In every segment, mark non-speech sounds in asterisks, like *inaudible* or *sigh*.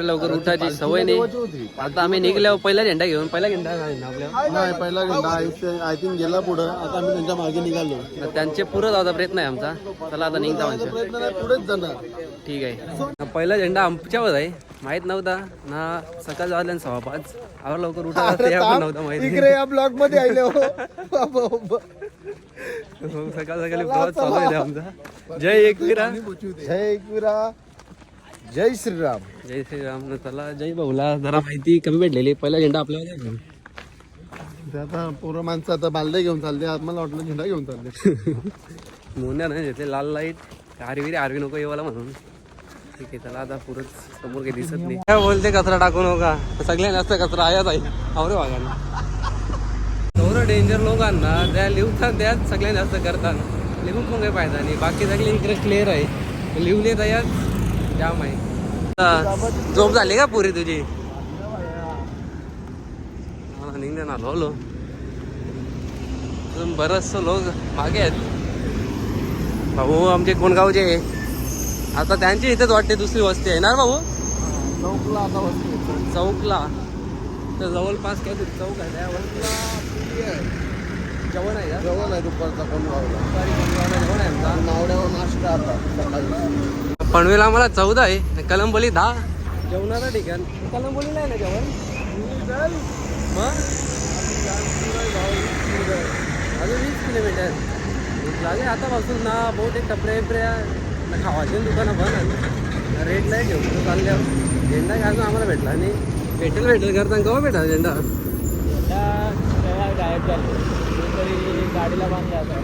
एवढ्या लवकर उठायची सवय नाही. आता आम्ही निघल्यावर पहिला झेंडा घेऊन पहिला झेंडा नाही पहिला घंटा आय थिंक गेला पुढं. आता आम्ही त्यांच्या मागे निघालो. त्यांचे पुरं जायचा प्रयत्न आहे आमचा. चला आता निघता म्हणजे पुढेच जाणार. ठीक आहे. पहिला झेंडा आमच्यावर आहे. माहीत नव्हता. ना सकाळ वाजल्या सव्वा पाच. आवर लवकर उठा नव्हतं माहिती. या ब्लॉगमध्ये हो. *laughs* सकाळ सकाळी चालू आहे आमचा. जय एकविरा. जय एकविरा. जय श्रीराम. जय श्रीराम. न चला जय भाऊला जरा माहिती कमी भेटलेली पहिला झेंडा आपल्याला. ते आता पोरं माणसं आता बालदे घेऊन चालले. आज मला वाटलं झेंडा घेऊन चालले. मोन्या नाही घेतले लाल लाइट आरवी रे आरवी नको येवाला म्हणून. ठीक आहे चला आता पुरत समोर काही दिसत नाही. काय बोलते कचरा टाकू नका सगळ्यात जास्त कचरा आयाच आहे. आवरे वागायला एवढं डेंजर लोकांना त्या लिहतात त्यात सगळ्यात जास्त करतात. लिहून पण काही फायदा नाही. बाकी सगळे इकडे क्लिअर आहे. लिहून त्यात जाम आहे. आता झोप झाली का पुरी तुझी? हा, निघते ना लो अजून बरंचसं लोक मागे आहेत. भाऊ आमचे कोणगावचे. आता त्यांची इथेच वाटते दुसरी वस्ती आहे. ना रे भाऊ? चौकला आता वस्तू चौकला. तर जवळपास काय चौक आहे. त्या वस्तीला जेवण आहे? का? जेवण आहे दुपारचा कोण गावला दुपारी जेवण आहे. आमचा नावड्यावर नाश्ता आता सकाळी. पनवेल आम्हाला चौदा आहे. आणि कलंबोली दहा. जेवणाचं ठिकाण. कलंबोलीला आहे ना जेवण? मग? अजून वीस किलोमीटर लागे आतापासून ना बहुत एक टपरे बिपरे ना खावाचे दुकानं आहे रेट नाही घेऊन तो चालल्यावर झेंडा काय अजून आम्हाला भेटला आणि भेटेल भेटेल. करताना केव्हा भेटा झेंडा? गाडीला बांधले आता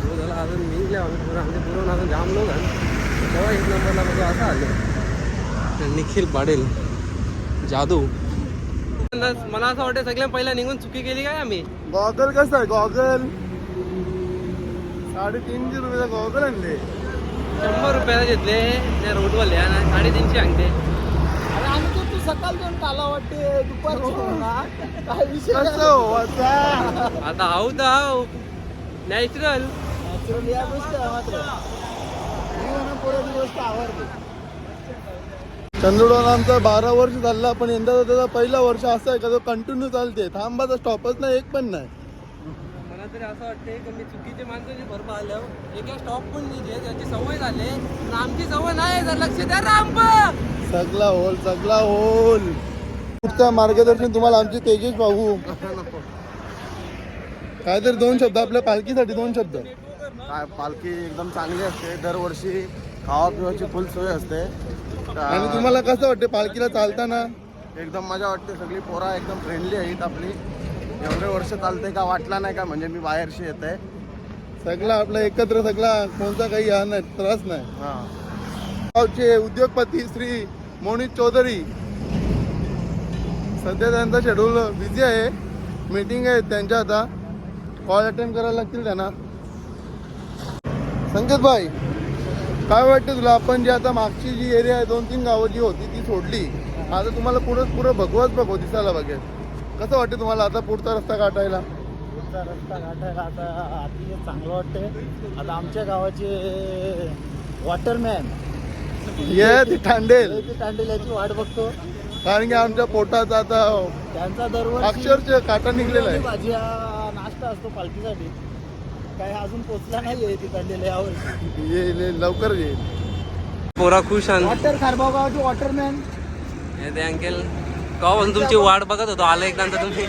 हो झाला अजून निघल्या आमचे पुरवून अजून जाम लोक आहे तेव्हा एक नंबरला बघू असं आले. निखिल पाडेल जादू. मला असं वाटतं सगळ्या पहिला निघून चुकी केली काय आम्ही? गॉगल कसं आहे? गॉगल. साडेतीनशे रुपयाचा गॉगल आणले. शंभर रुपयाला घेतले त्या रोडवाले आणि साडेतीनशे सांगते अरे आम्ही तर तू सकाळ दोन काला वाटते. दुपारची काय विषय कसं हो आता? हाऊ तर नॅचरल नॅचरल या गोष्टी मात्र. गोष्ट आवडते चंद्रडोन आमचा बारा वर्ष झाला पण यंदा त्याचा पहिला वर्ष असं आहे का तो कंटिन्यू चालते. थांबाचा स्टॉपच नाही एक पण नाही. मला तरी असं वाटते की मी चुकीचे आल्यावर एका स्टॉप पण नाही त्याची सवय झाली पण आमची सवय नाही जर लक्ष द्या रामप सगळा होल सगळा होल. पुढचं मार्गदर्शन तुम्हाला आमचे तेजेश भाऊ. काय तर दोन शब्द आपल्या पालखीसाठी दोन शब्द. काय पालखी एकदम चांगली असते दरवर्षी खावा पिवाची फुल सोय असते. आणि तुम्हाला कसं वाटते पालखीला चालताना? एकदम मजा वाटते सगळी पोरा एकदम फ्रेंडली आहेत आपली. एवढे वर्ष चालते का वाटला नाही का म्हणजे मी बाहेरशी येते सगळा आपला एकत्र सगळा कोणता काही हा नाही त्रास नाही. हा. गावचे उद्योगपती श्री मोनित चौधरी. सध्या त्यांचा शेड्यूल बिझी आहे. मीटिंग आहे त्यांच्या आता. कॉल अटेंड करायला लागतील त्यांना. संकेत भाई. काय वाटतं तुला? आपण जी आता मागची जी एरिया आहे दोन तीन गावं जी होती ती सोडली. आता तुम्हाला पुढं पुढं भगवत बघू दिसायला बघेल. कसं वाटतं तुम्हाला आता पुढचा रस्ता गाठायला? पुढचा रस्ता गाठायला आता अतिशय चांगलं वाटतंय. आता आमच्या गावाचे वॉटरमॅन ये ती थांडेल तांडेल याची वाट बघतो. कारण की आमच्या पोटाचा आता त्यांचा दरवर्षी अक्षरशः काटा निघलेला आहे. भाजी हा नाश्ता असतो पालखीसाठी. काय अजून पोचला नाहीये ती तांडेल यावर्षी येईल येईल, लवकर येईल पोरा खुश आणि. वॉटर खारबाव गावाचे वॉटरमॅन हे ते अंकेल. कवापासून तुमची वाट बघत होतो आलं एक नंतर तुम्ही.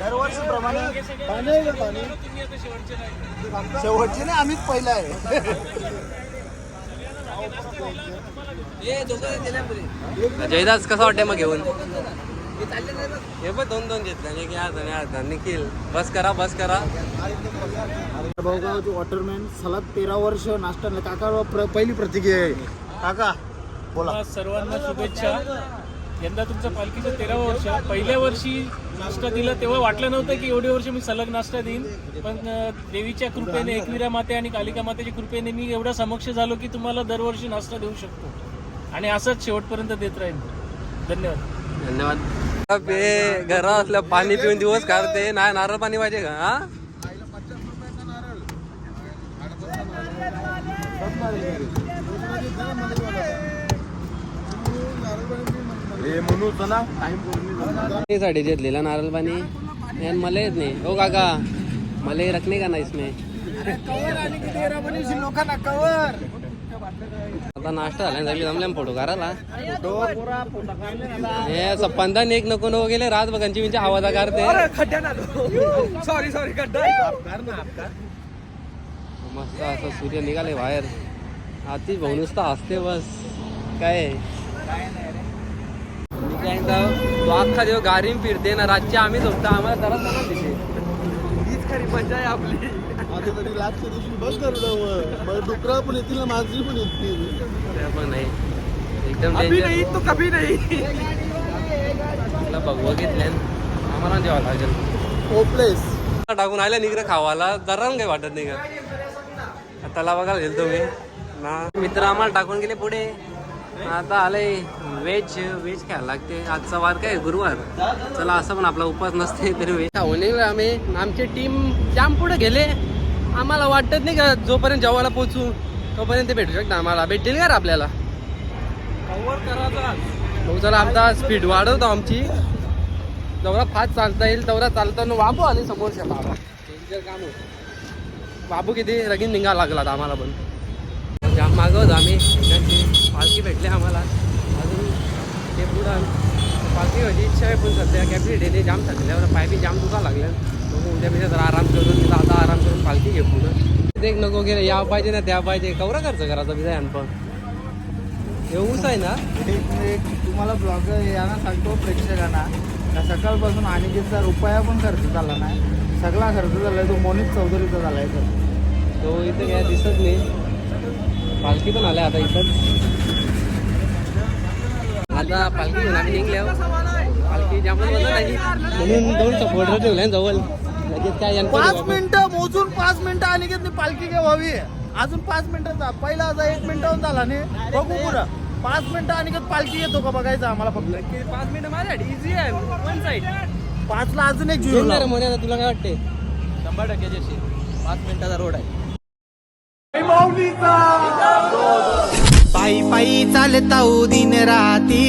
दरवर्षीप्रमाणे पाणी आहे का पाणी? शेवटचे नाही आम्हीच पहिला आहे. जयदास कसं वाटते मग घेऊन? हे पण दोन दोन घेतले. एक या हाताने. निखिल बस करा बस करा. गावचे वॉटरमॅन सलग तेरा वर्ष नाश्ता नाही. काका प्र- पहिली प्रतिक्रिया आहे. काका बोला. सर्वांना शुभेच्छा. यंदा तुमचं पालखीचं तेरावं वर्ष. पहिल्या वर्षी नाश्ता दिला तेव्हा वाटलं नव्हतं की एवढे वर्ष मी सलग नाश्ता देईन. पण देवीच्या कृपेने एकविरा माते आणि कालिका मातेच्या कृपेने मी एवढा समक्ष झालो की तुम्हाला दरवर्षी नाश्ता देऊ शकतो. आणि असंच शेवटपर्यंत देत राहीन. धन्यवाद. धन्यवाद. बे घरात असल्या पाणी पिऊन दिवस काढते. नाही नारळ पाणी पाहिजे का? हा? साठी घेतलेला नारळ पाणी. मला येत नाही. हो काका. मला रखणे का नाही इसमें लोकांना कवर. आता नाश्ता झाला सगळी जमल्या फोटो काढायला हे सप्पांदा एक नको नको गेले रात बघांची म्हणजे आवाजा काढते. सॉरी सॉरी मस्त असं सूर्य निघाले बाहेर. आतिश भाऊ नुसता हसते बस. काय? तो अख्खा दिवस गाडीन फिरते ना रातची आम्ही झोपतो आम्हाला जरा हीच खरी मजा आहे आपली. आता तरी लास्टच्या दिवशी बघ गरुडावर मग डुकरा पण येतील ना मांजरी पण येतील. पण नाही एकदम danger. तो कभी नाही. तुला बघवा घेतल्या आम्हाला जेव्हा लागेल. होपलेस टाकून आल्या निघरं खावाला. जरा काही वाटत नाही का? त्याला बघायला गेलो तुम्ही ना मित्र आम्हाला टाकून गेले पुढे. आता आलंय व्हेज व्हेज खायला लागते. आजचा वार काय गुरुवार. चला असं पण आपला उपवास नसते तरी व्हेज खाऊन आम्ही. आमची टीम जाम पुढे गेले. आम्हाला वाटत नाही का जोपर्यंत जेवायला पोचू तोपर्यंत ते भेटू शकतं आम्हाला. भेटतील का आपल्याला? मग चला आता स्पीड वाढवतो आमची. जेवढा फास्ट चालता येईल तेवढा चालताना बाबू आले समोरच्या बाबा. काम होतं. बाबू किती लगीन निघा लागला आम्हाला पण. जाम मागवत आम्ही. पालखी भेटली आम्हाला. अजून ते पुढं पालखी व्हायची इच्छा आहे पण सध्या. कॅपॅसिटी जाम थकल्यावर पाय बी जाम दुखा लागल्या मग उद्या मी जरा आराम करून तिथं आता आराम करून पालखी घे पुढं. देख नको गेलं या पाहिजे ना त्या पाहिजे. कवरा खर्च करायचा विजय पण. येऊच आहे ना? एक तुम्हाला ब्लॉग यांना सांगतो प्रेक्षकांना. का सकाळपासून अनिकेतचा रुपया पण खर्च झाला नाही. सगळा खर्च झालाय तो मोनित चौधरीचा झालाय तर तो इथे काय दिसत नाही. पालखी पण आल्या आता इथं. आता पालखी घेऊन आम्ही निघल्या म्हणून दोन सपोर्टर ठेवल्या ना जवळ. लगेच काय पाच. मिनिटं मोजून पाच मिनिटं अनिकेतनी पालखी घ्यावी अजून पाच मिनिटाचा पहिला आता एक मिनिटाहून झाला नाही. बघू पुढं. पाच मिनिटं अनिकेत पालखी येतो का बघायचं आम्हाला फक्त. पाच मिनिटं माझ्यासाठी इझी आहे. वन साईड पाचला अजून एक झिरो तुला काय वाटते शंभर टक्के जशी पाच मिनिटाचा रोड आहे. पायी पायी चालताऊ दिन राती.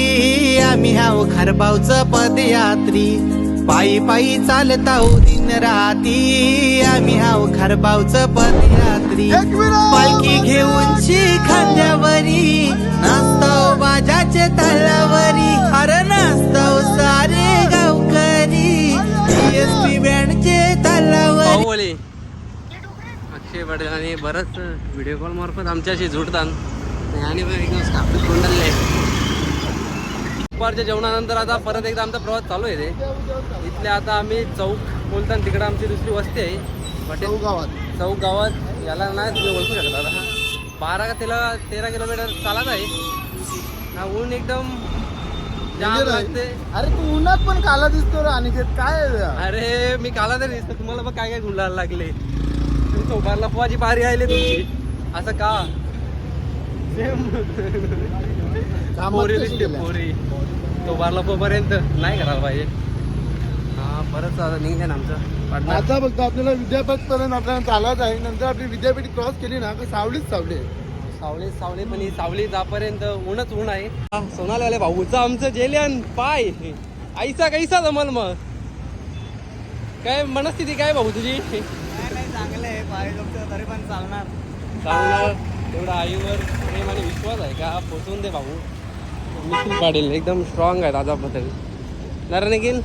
आम्ही हाव खरबावचं पदयात्री. पायी पायी चालताऊ दिन राती. आम्ही हाव खरबावचं पदयात्री. पालखी घेऊनची खांद्यावरी नाचताव बाजाचे तळावरी अरे नाचताव सारे गावकरी. एसपी बँडचे बोले अक्षय पटेल आणि बरंच व्हिडिओ कॉल मार्फत आमच्याशी जुडतात आणि पण एकदम स्थापित कोंडले दुपारच्या जेवणानंतर आता परत एकदा आमचा प्रवास चालू आहे रे इथले आता आम्ही चौक बोलताना तिकडे आमची दुसरी वस्ती आहे. हॉटेल गावात. चौक गावात याला नाही तुम्ही ओळखू शकता आता. बारा का तेरा तेरा किलोमीटर चालत आहे. हा ऊन एकदम जाम आहे. लागते अरे तू उन्हात पण काला दिसतो रे अनिकेत. काय आहे? अरे मी काला तरी दिसतो तुम्हाला बघ काय काय गुंडायला लागले. तुम्ही चौकारला पोहाची पारी आली तुमची. असं का? पोरी दिसते? पोरी. चौकारला पोपर्यंत नाही करायला पाहिजे. हा बरंच आता ना आमचं. पाटणा आता फक्त आपल्याला विद्यापीठ पर्यंत आपल्याला चालत आहे. नंतर आपली विद्यापीठ क्रॉस केली ना की सावलीच सावली आहे. सावली सावली पण ही सावली जापर्यंत ऊनच ऊन आहे. हा, सोनालीवाले भाऊचं आमचं जेल्यान पाय. आईसा कैसा जमल मग? काय मनस्थिती काय भाऊ तुझी? चांगले पाय तरी पण चालणार. चांगलं तेवढा आईवर प्रेम आणि विश्वास आहे का? पोचवून दे भाऊ. निखिल पाटील एकदम स्ट्रॉंग आहे दादा बद्दल नरा निखिल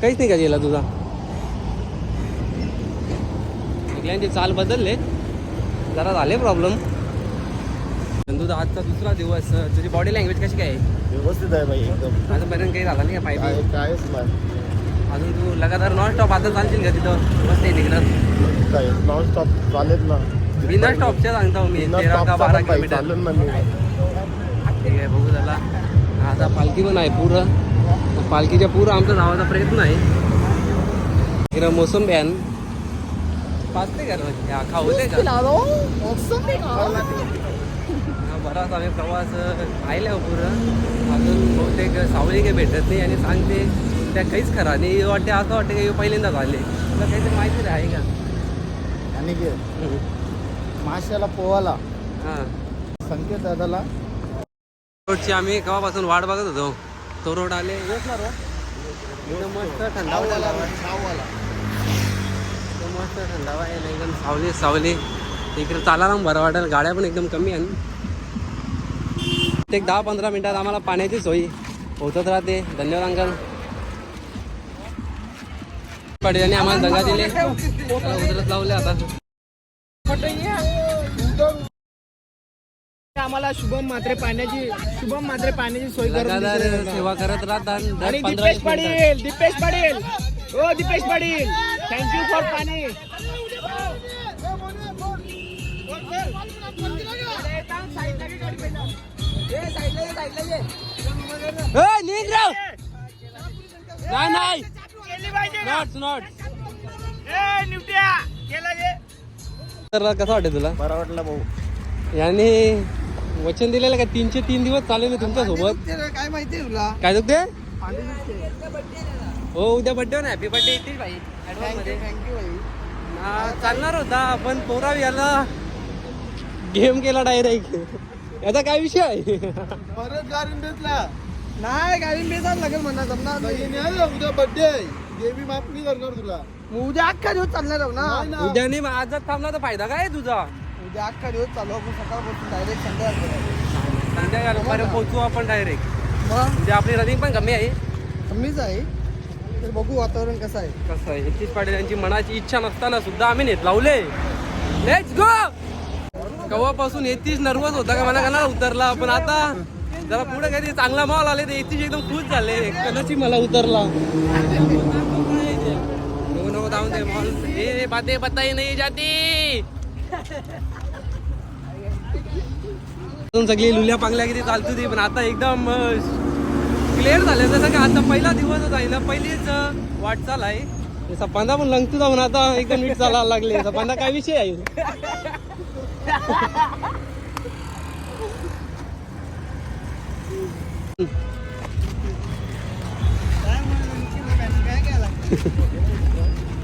काहीच नाही का गेला तुझा? निखिलांची चाल बदलले जरा झाले प्रॉब्लेम तुझा आजचा दुसरा दिवस तुझी बॉडी लँग्वेज कशी काय आहे? व्यवस्थित आहे भाई एकदम. अजूनपर्यंत काही झाला नाही का काय कायच नाही. अजून तू लगातार नॉन स्टॉप आता चालशील का तिथं? मस्त आहे तिकडं काय नॉन स्टॉप चालेल ना. बिना स्टॉपच्या सांगतो मी तेरा का बारा किलोमीटर ठीक आहे बघू झाला आता पालखी पण आहे पुरं. पालखीच्या पुरं आमचा जावाचा प्रयत्न आहे. इकडं मोसम बॅन पाचते का रे? हा, खाऊले का? हा, बराच आम्ही प्रवास पाहिला हो पुरं. अजून बहुतेक सावली काही भेटत नाही आणि सांगते त्या काहीच खरा नाही. वाटते असं वाटतं की पहिल्यांदाच आले. तुला काहीतरी माहिती तरी आहे का? अनिकेत माशाला पोवाला. हां. संकेत दादाला. रोडची आम्ही केव्हापासून वाट बघत होतो. तो रोड आले. एकदम मस्त थंडावा झाला एकदम मस्त थंडावा आहे. ना, एकदम सावली सावली. इकडे चालायला पण बरं वाटेल गाड्या पण एकदम कमी आहे एक दहा पंधरा मिनिटात आम्हाला पाण्याची सोयी पोहोचत राहते. धन्यवाद अंकल. पडल्याने आम्हाला दंगा दिले. उतरत लावले आता. आम्हाला शुभम मात्रे पाण्याची शुभम मात्रे पाण्याची सोय करून लगातार दिली. सेवा करत राहतात. आणि दीपेश. पाटील दीपेश पाटील. हो दीपेश पाटील. थँक्यू फॉर पाणी. ए, निघ राव. नाही नाही नॉट नॉट तर कसं वाटतं तुला? बरं वाटलं भाऊ. याने वचन दिलेलं का तीनशे तीन दिवस चालेल तुमच्यासोबत काय माहिती तुला? काय दुखते? हो उद्या बड्डे ना हॅपी बड्डे येतील भाई. हा, चालणार होता पण पोरा याला गेम केला डायरेक्ट याचा काय विषय आहे? परत गाडी बेसला नाही गाडी बेजार लागेल म्हणा जमणार नाही. काही नाही उद्या बर्थडे आहे. देवी माफ नाही करणार तुला. उद्या अख्खा दिवस चालणार आहो ना. उद्या नाही आजच थांबला तर फायदा काय आहे तुझा? उद्या अख्खा दिवस चालू आपण सकाळपासून डायरेक्ट संध्याकाळ संध्याकाळपर्यंत पोहोचू आपण डायरेक्ट मग? उद्या आपली रनिंग पण कमी आहे. कमीच आहे. तर बघू वातावरण कसं आहे. कसं आहे? नितीश पाटील यांची मनाची इच्छा नसताना सुद्धा आम्ही नेत लावले. लेट्स गो कव्हापासून येतीच नर्वस होता का? मला कणाला उतरला. पण आता जरा पुढे काहीतरी चांगला माल आले तर येतीच एकदम खुश झाले. कणाची मला उतरला. नको नको जाऊन दे मॉल हे बाते बताई नाही जाती. सगळी लुल्या पांगल्या किती चालत होती पण आता एकदम क्लिअर झाले. जसं की आता पहिला दिवसच आहे ना पहिलीच वाटचाल आहे. जसा सपांदा पण लंगतो जाऊन आता एकदम नीट चालायला लागले. सपांदा काय विषय आहे?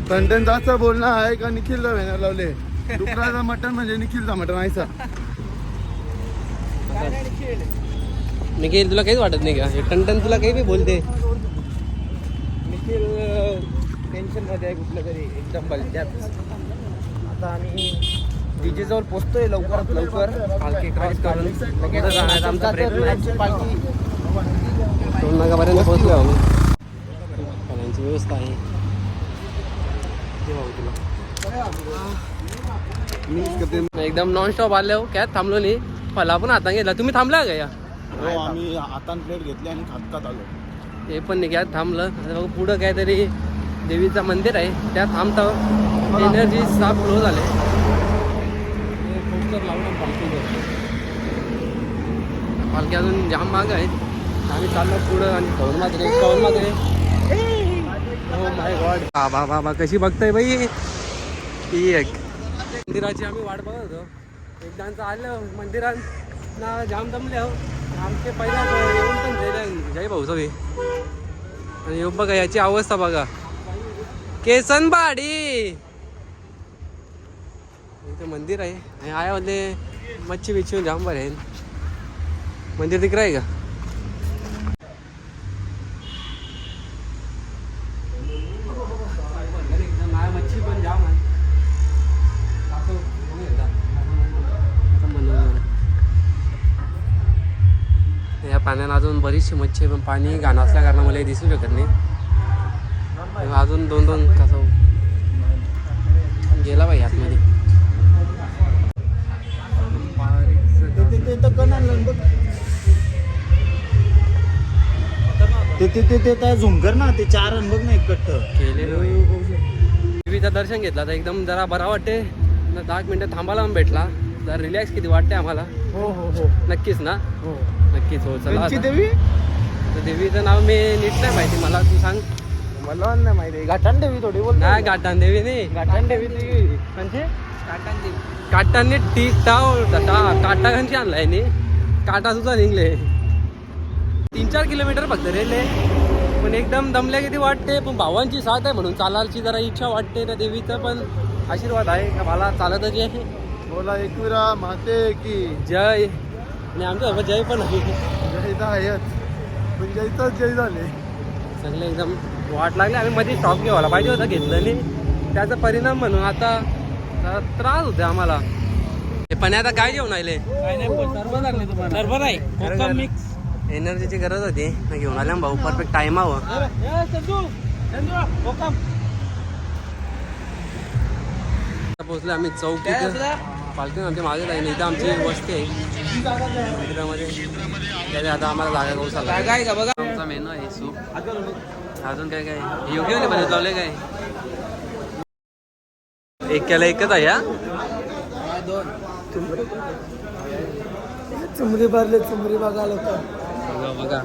कंटेंट जास्त बोलणं आहे का निखिलला बॅनर लावले? डुकराचा मटण म्हणजे निखिलचा मटण आयचा निखिल तुला काहीच वाटत नाही का? हे टनटन तुला काही बी बोलते. निखिल टेन्शनमध्ये आहे कुठलं तरी एकदम बलत्यात आता आम्ही डीजे जवळ पोहोचतोय लवकरात लवकर. पालखी क्रॉस करून पुढे जाण्याचा आमचा प्रयत्न आहे. पालखी दोन नागापर्यंत पोहोचलो आम्ही. पाण्याची व्यवस्था आहे. ते भाऊ तुला. एकदम नॉन स्टॉप आले हो. काय थांबलो नाही. फला पण हातात घेतला तुम्ही थांबला का या? हो आम्ही हातान प्लेट घेतली आणि खात खात आलो. ते पण नाही काय थांबलं. पुढं काहीतरी देवीचं मंदिर आहे. त्या थांबतं एनर्जी साफ फ्लो झाले. पालखी अजून जाम माग आहेत. आम्ही चाललो पुढं आणि कौन मात्रे कौन मात्रे हो माय गॉड बाबा बाबा कशी बघताय बाई? ती एक. मंदिराची आम्ही वाट बघत होतो. एकदाचं आलं मंदिरांना जाम दमले हो. आमचे पहिला येऊन पण जाईल जय भाऊ सगळे. आणि येऊ बघा याची अवस्था बघा. केसनबाडी! इथं मंदिर आहे. आणि आयामध्ये मच्छी बिच्छी जाम बरे आहे मंदिर तिकडे आहे का? पाण्यात अजून बरीचशी मच्छी पण पाणी घाण असल्या कारणामुळे हे दिसू शकत नाही. अजून दोन दोन कसं गेला बाई आतमध्ये. ते ते ते ते त्या झुमकर ना ते चार अन बघ ना एक कट्ट. केले देवीचं दर्शन घेतलं तर एकदम जरा बरा वाटते. दहा मिनटं थांबायला भेटला. जरा रिलॅक्स किती वाटते आम्हाला? हो हो हो. नक्कीच ना? हो. नक्कीच हो चला आता. देवी? तर देवीचं नाव मी नीट नाही माहिती मला तू सांग. मला नाही माहिती. घाटान देवी थोडी बोल नाही गाठान देवी नाही. घाटान देवी ती. म्हणजे काटांनी टी टाव काटा घांची आणलाय नी. काटा सुद्धा निघले. तीन चार किलोमीटर फक्त रेले पण एकदम दमल्या किती वाटते पण भावांची साथ आहे म्हणून चालायची जरा इच्छा वाटते त्या देवीचा पण आशीर्वाद आहे का? मला चालतच आहे. बोला एकविरा माते की. जय. आणि आमच्यासोबत जय पण आहे. जय तर आहेच. पण जयचाच जय झाले. सगळे एकदम वाट लागली. आम्ही मध्ये स्टॉप घ्यावाला पाहिजे होतं घेतलं नाही. त्याचा परिणाम म्हणून आता त्रास होते आम्हाला. हे पण आता काय जेवण आले काय नाही सर्व लागले तुम्हाला. सर्व नाही कोकम मिक्स एनर्जीची गरज होती. घेऊन आल्या भाऊ. परफेक्ट टाइम हवं संजू संजू कोकम. आता पोहोचलो आम्ही चौक पालखी आमच्या मागे जाईल इथं आमची वस्ती आहे. मंदिरामध्ये त्याच्या आता आम्हाला जागा गौसाला काय का बघा. आमचा मेनू आहे सूप अजून काय काय? योग्य नाही म्हणजे चालले काय? एक केला एकच आहे हा? चुमरी भरले चुमरी बघायला बघा बघा.